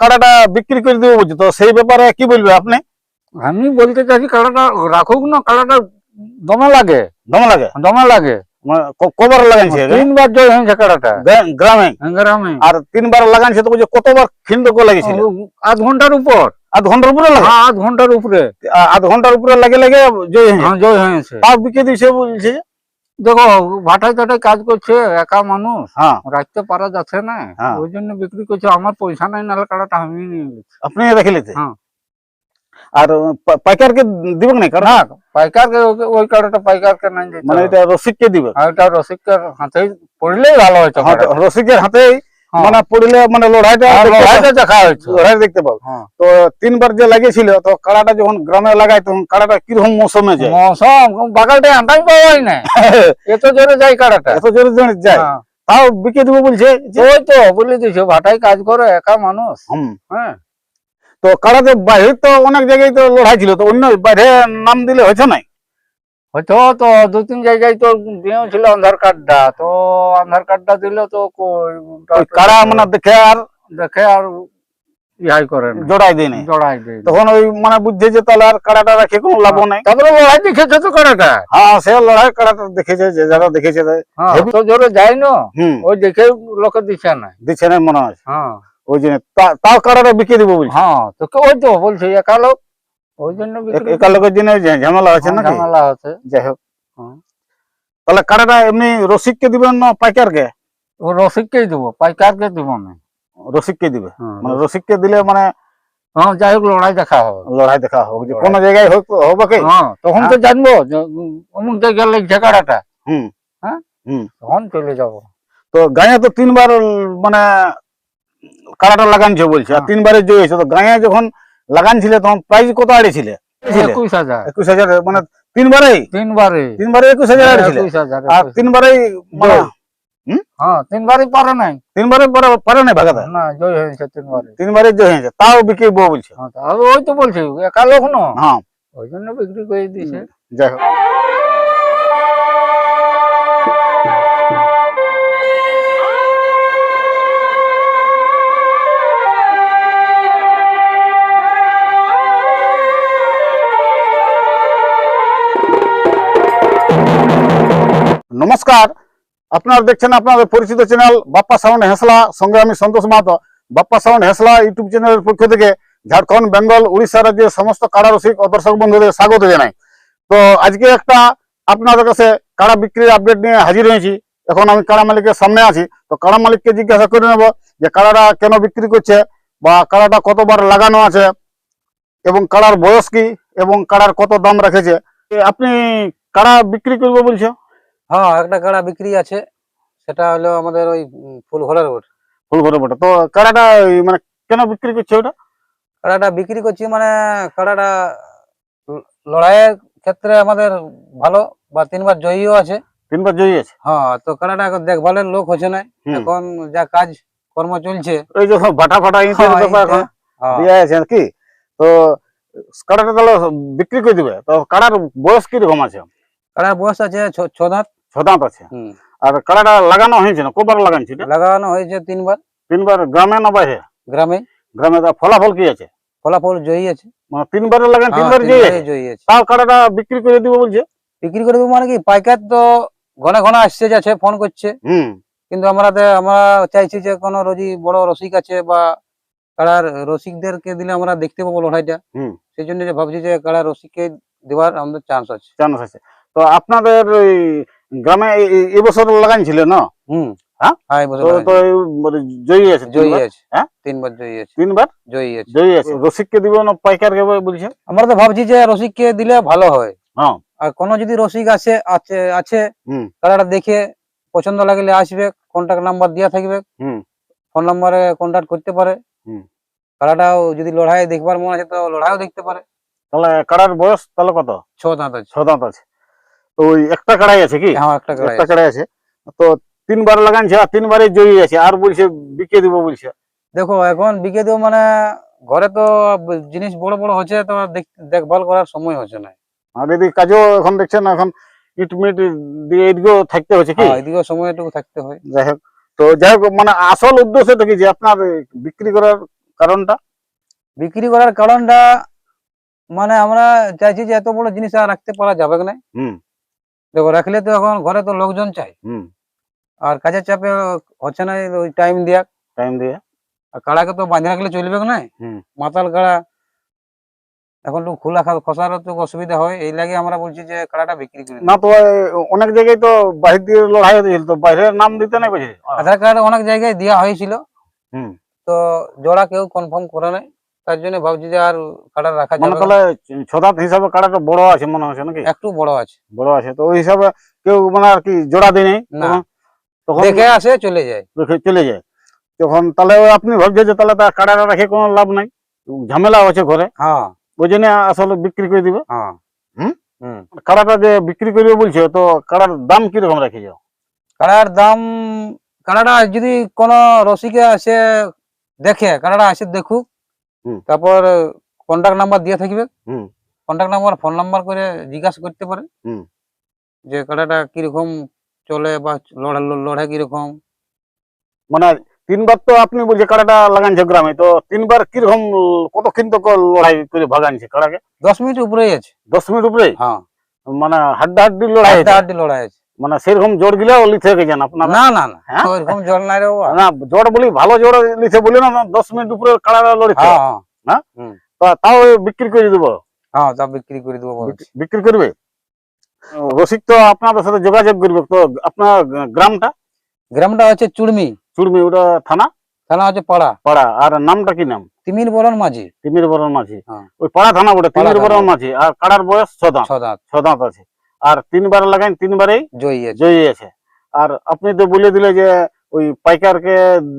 কাড়াটা বিক্রি করে দেবো বলছে তো সেই ব্যাপারে কি বলবে আপনি? আমি বলতে চাইছি কাড়াটা রাখুক না কাড়াটা দমে লাগে। দম লাগে? দমে লাগে। মানে কবার লাগাইছে তিনবার জয় হয়েছে কাড়াটা। গ্রামে? গ্রামে। আর তিনবার লাগাইছে তো বলছে কতবার খিন্দ লাগিয়েছিল? আধ ঘণ্টার উপর। আধ ঘণ্টার উপরে লাগে? হ্যাঁ আধ ঘণ্টার উপরে। আধ ঘণ্টার উপরে লাগে লাগে জয় হ্যাঁ জয় হয়েছে। তাও বিকে দিয়েছে বলছে। দেখো ভাটায় টাটায় কাজ করছে একা মানুষ হ্যাঁ রাখতে পারা যাচ্ছে না হ্যাঁ। ওই জন্য বিক্রি করছে আমার পয়সা নাই নাহলে কাড়াটা আমি নিয়ে নিচ্ছি আপনি রেখে নিতে হ্যাঁ। আর পাইকারকে দিবেন না কারণ হ্যাঁ পাইকারকে ওই কাড়াটা পাইকারকে নাই মানে। এটা রসিককে দিবে আর এটা রসিকের হাতেই পড়লেই ভালো হয়েছে হ্যাঁ। রসিকের হাতে হ্যাঁ। মানে পড়লে মানে লড়াইটা দেখতে লড়াইটা দেখা হয়েছে। পাবো। লড়াই দেখতে পাবো। হ্যাঁ। তো তিনবার যে লাগিয়েছিল তো কাড়াটা যখন গ্রামে লাগায় তখন কাড়াটা কীরকম মৌসুমে যায়? মৌসুম বাগালটা আনটাই পাওয়াই না এত জোরে যায় কাড়াটা। এত জোরে জোরে যায়? হ্যাঁ। তাও বিকে দিব বলছে ওই তো বলে দিছো ভাটায় কাজ করে একা মানুষ। হুম। হ্যাঁ। তো কাড়াতে বাইরে তো অনেক জায়গায় তো লড়াই ছিল তো অন্য বাইরে নাম দিলে হয়েছে নাই? হয়তো তো দু তিন জায়গায় তো ছিল আধার কার্ডটা তো আধার কার্ডটা দিলে তো কাড়া মানে দেখে আর দেখে আর ইহাই করে না। দেয় জড়াই দেয় তখন ওই মানে বুঝছে যে তাহলে আর কাড়াটা রাখে কোনো লাভ নাই। তারপরে লড়াই দেখেছে তো কাড়াটা হ্যাঁ সে লড়াই কাড়াটা দেখেছে যে যারা দেখেছে হ্যাঁ হেবি- তো জোরে যায় না ওই দেখে লোকে দিচ্ছে না। দিচ্ছে না মনে হয়। হ্যাঁ। ওই জন্য তাও কাড়াটা বিকে দিব বলছে। হ্যাঁ তো ওই তো বলছে একা লোক। ওই জন্য বিক্রি একা লোকের জন্য ঝামেলা হচ্ছে হ্যাঁ, নাকি? ঝামেলা হচ্ছে যাই হোক। হ্যাঁ। তাহলে কাড়াটা এমনি রসিককে দিবেন না পাইকারকে? ও রসিককেই দেবো পাইকারকে দিব না রসিককে দিবে? হ্যাঁ, মানে রসিককে দিলে মানে হ্যাঁ যাই হোক লড়াই দেখা হবে। লড়াই দেখা হোক যে কোনো জায়গায় হোক হবে কি? হ্যাঁ তখন তো জানব অমুক জায়গায় লেগছে কাড়াটা। হুম। হ্যাঁ? হুম। তখন চলে যাব। তো গায়ে তো তিনবার মানে কাড়াটা লাগানছে বলছে আর। তিনবারে জয় হয়েছে। তো গায়ে যখন লাগানছিল তখন প্রাইজ কত আড়েছিল? একুশ হাজার। একুশ হাজার মানে তিনবারে তিনবারে তিনবারে একুশ হাজার একুশ হাজার আর একুশ। তিনবারেই মানে। হ্যাঁ তিনবারই পারে নাই। তিনবারে পরে পারে নাই ভাগাতে না জয় হয়েছে তিনবারে তিনবারে জয় হয়েছে। তাও বিক্রি বউ বলছে। হ্যাঁ ওই তো বলছে একা লোক না হ্যাঁ। ওই জন্য বিক্রি করে দিয়েছে। যাই হোক। নমস্কার। আপনারা দেখছেন আপনাদের পরিচিত চ্যানেল বাপ্পা সাউন্ড হেসলা। সঙ্গে আমি সন্তোষ মাহাতো। বাপ্পা সাউন্ড হেসলা ইউটিউব চ্যানেলের পক্ষ থেকে ঝাড়খণ্ড, বেঙ্গল, উড়িষ্যা রাজ্যের সমস্ত কাড়া রসিক ও দর্শক বন্ধুদের স্বাগত জানাই। তো আজকে একটা আপনাদের কাছে কাড়া বিক্রির আপডেট নিয়ে হাজির হয়েছি। এখন আমি কাড়া মালিকের সামনে আছি। তো কাড়া মালিককে জিজ্ঞাসা করে নেব যে কাড়াটা কেন বিক্রি করছে বা কাড়াটা কতবার লাগানো আছে এবং কাড়ার বয়স কি এবং কাড়ার কত দাম রেখেছে। আপনি কাড়া বিক্রি করব বলছো? হ্যাঁ একটা কাড়া বিক্রি আছে। সেটা হলো আমাদের ওই ফুলঘরের রোড ফুল ভরে বটে তো কাড়াটা মানে কেন বিক্রি করছে ওটা? কাড়াটা বিক্রি করছি মানে কাড়াটা লড়াইয়ের ক্ষেত্রে আমাদের ভালো বা তিনবার জয়ীও আছে। তিনবার জয়ী আছে? হ্যাঁ তো কাড়াটা এখন দেখভালের লোক হচ্ছে না। এখন যা কাজ কর্ম চলছে। ওই যে ভাটা ফাটা হ্যাঁ, এখন হ্যাঁ, আছে কি। তো কাড়াটা তাহলে বিক্রি করে দিবে? তো কাড়ার বয়স কীরকম আছে? কাড়ার বয়স আছে ছ দাঁত। ছ দাঁত আছে আর কাড়াটা লাগানো হয়েছে না? কবার লাগানছে এটা? লাগানো হয়েছে তিনবার। তিনবার গ্রামে না বাইরে? গ্রামে। গ্রামে ফলাফল কি আছে? ফলাফল জয়ী আছে। মানে তিনবারে লাগান হ্যাঁ, তিনবার জয়ী আছে। তাও কাড়াটা বিক্রি করে দিব বলছে? বিক্রি করে দেবো মানে কি? পাইকার তো ঘন ঘন আসছে যাচ্ছে ফোন করছে। হুম। কিন্তু আমরা আমরা চাইছি যে কোনো রোজি বড় রসিক আছে বা কাড়ার রসিকদেরকে দিলে আমরা দেখতে পাবো লড়াইটা। হুম। সেই জন্য যে ভাবছি যে কাড়ার রসিককে দেওয়ার আমাদের চান্স আছে। চান্স আছে। তো আপনাদের ওই গ্রামে এবছর লাগাইছিল না? হুম। হ্যাঁ? হ্যাঁ তো জয়ী আছে জয়ী আছে। হ্যাঁ? তিনবার জয়ী আছে। তিনবার? জয়ী আছে। জয়ী আছে। রসিককে দিব না পাইকারকে বলছে? আমরা তো ভাবছি যে রসিককে দিলে ভালো হয়। হ্যাঁ আর কোনো যদি রসিক আছে আছে আছে হুম। কাড়াটা দেখে পছন্দ লাগলে আসবে কন্ট্যাক্ট নাম্বার দেওয়া থাকবে। হুম। ফোন নাম্বারে কন্ট্যাক্ট করতে পারে। হুম। কাড়াটাও যদি লড়াই দেখবার মনে আছে তো লড়াইও দেখতে পারে। তাহলে কাড়ার বয়স তাহলে কত? ছ দাঁত আছে। ছ দাঁত আছে। ওই একটা কাড়াই আছে কি? হ্যাঁ একটা কাড়াই একটা আছে। কাড়াই আছে। তো তিনবার লাগানছে আর তিনবারে জয়ী আছে আর বলছে বিকে দিব বলছে। দেখো এখন বিকে দেবো মানে ঘরে তো জিনিস বড় বড় হচ্ছে তো দেখভাল করার সময় হচ্ছে না। আর এদিকে কাজও এখন দেখছেন এখন ইট মিট দিয়ে এদিকেও থাকতে হচ্ছে কি? হ্যাঁ, এদিকেও সময় একটু থাকতে হয়। যাই হোক তো যাই হোক মানে আসল উদ্দেশ্যটা কি যে আপনার বিক্রি করার কারণটা? বিক্রি করার কারণটা মানে আমরা চাইছি যে এত বড় জিনিস আর রাখতে পারা যাবে না। হুম। দেখো রাখলে তো এখন ঘরে তো লোকজন চাই। আর কাজের চাপে হচ্ছে না ওই টাইম দিয়া টাইম দিয়ে। আর কাড়াকে তো বাঁধে রাখলে চলবে না মাতাল কাড়া। এখন তো খোলা খা খসারও তো অসুবিধা হয়। এই লাগে আমরা বলছি যে কাড়াটা বিক্রি করে। না তো অনেক জায়গায় তো বাহির দিয়ে লড়াই হয়েছিল তো বাইরের নাম দিতে নাই বুঝি আধার কার্ড অনেক জায়গায় দেওয়া হয়েছিল। হুম। তো জোড়া কেউ কনফার্ম করে নাই। তার জন্য ভাবছি যে আর কাড়া রাখা মানে যাবে তাহলে ছদাত হিসাবে কাড়াটা বড় আছে মনে হচ্ছে নাকি? একটু বড় আছে। বড় আছে। তো ওই হিসাবে কেউ মানে আর কি জোড়া দেয় নাই? না। তখন- দেখে আসে চলে যায়। রেখে চলে যায়। তখন তাহলে আপনি ভাবছেন যে তাহলে তার কাড়াটা রেখে কোনো লাভ নাই? ঝামেলা আছে ঘরে। হ্যাঁ। ওই জন্য আসলে বিক্রি করে দিবে। হ্যাঁ। হুম? হুম। কাড়াটা যে বিক্রি করবে বলছে তো কাড়ার দাম কীরকম রেখেছ কাড়ার দাম কাড়াটা যদি কোন রসিকে আসে দেখে কাড়াটা আসে দেখুক। তারপর কন্টাক্ট নাম্বার দিয়ে থাকবে। হুম। কন্টাক্ট নাম্বার ফোন নাম্বার করে জিজ্ঞাসা করতে পারে। হুম। যে কাড়াটা কীরকম চলে বা লড়া লড়ে কীরকম। মানে তিনবার তো আপনি বলছে কাড়াটা লাগানছে গ্রামে তো তিনবার কীরকম কত কিন্তু লড়াই করে ভাগানছে কাড়াকে দশ মিনিট উপরেই আছে। দশ মিনিট উপরে হ্যাঁ। মানে হাড্ডা হাড্ডি লড়াই হয়েছে। হাড্ডি লড়াই আছে মানে সেরকম জোর গিলেও লিখে গেছেন আপনারা? না না না। হ্যাঁ? জল নাই রে না জোর বলি ভালো জোর লিখে বলি না দশ মিনিট উপরে কাড়াটা লড়েছে হ্যাঁ হ্যাঁ। তো তাও বিক্রি করে দেবো? হ্যাঁ তা বিক্রি করে দেবো বিক্রি করবে? রসিক তো আপনাদের সাথে যোগাযোগ করবে। তো আপনার গ্রামটা? গ্রামটা হচ্ছে চুড়মি। চুরমি ওটা থানা? থানা হচ্ছে পাড়া। পাড়া। আর নামটা কি নাম? তিমির বরণ মাঝি। তিমির বরণ মাঝি। হ্যাঁ। ওই পাড়া থানা ওটা তিমির বরণ মাঝি। আর কাড়ার বয়স ছদাঁত। ছদাঁত। ছদাঁত আছে। আর তিনবার লাগাই তিনবারেই জয়ী আছে। আর আপনি তো বলে দিলে যে ওই পাইকারকে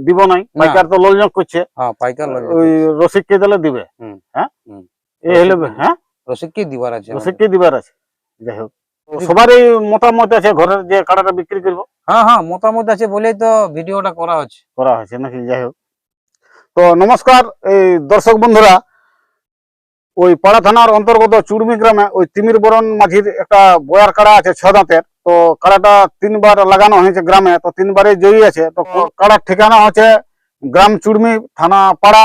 দিব নাই পাইকার তো লোলজক করছে। হ্যাঁ ওই রসিককে দিলে দিবে। হ্যাঁ। এই হলে হ্যাঁ? রসিককে দিবার আছে। রসিককে দিবার আছে। যাই হোক। সবারই মতামত আছে ঘরের যে কাড়াটা বিক্রি করব। হ্যাঁ হ্যাঁ মতামত আছে বলেই তো ভিডিওটা করা হচ্ছে। করা হয়েছে নাকি? যাই হোক। তো নমস্কার এই দর্শক বন্ধুরা ওই পাড়া থানার অন্তর্গত চুড়মি গ্রামে ওই তিমির বরণ মাঝির একটা বয়ার কাড়া আছে ছ দাঁতের। তো কাড়াটা তিনবার লাগানো হয়েছে গ্রামে তো তিনবারে জয়ী আছে তো কাড়ার ঠিকানা হচ্ছে গ্রাম চুড়মি থানা পাড়া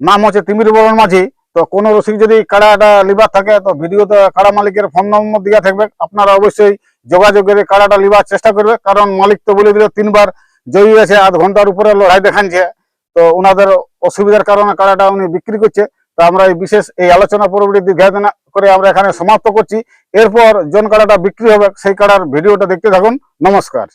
নাম হচ্ছে তিমির বরণ মাঝি। তো কোনো রসিক যদি কাড়াটা লিবার থাকে তো ভিডিওতে কাড়া মালিকের ফোন নম্বর দেওয়া থাকবে। আপনারা অবশ্যই যোগাযোগের কাড়াটা লিবার চেষ্টা করবে কারণ মালিক তো বলে দিল তিনবার জয়ী আছে আধ ঘণ্টার উপরে লড়াই দেখাচ্ছে তো ওনাদের অসুবিধার কারণে কাড়াটা উনি বিক্রি করছে। তো আমরা এই বিশেষ এই আলোচনা পরবর্তী দীর্ঘায়তনা করে আমরা এখানে সমাপ্ত করছি। এরপর জন কাড়াটা বিক্রি হবে, সেই কাড়ার ভিডিওটা দেখতে থাকুন। নমস্কার।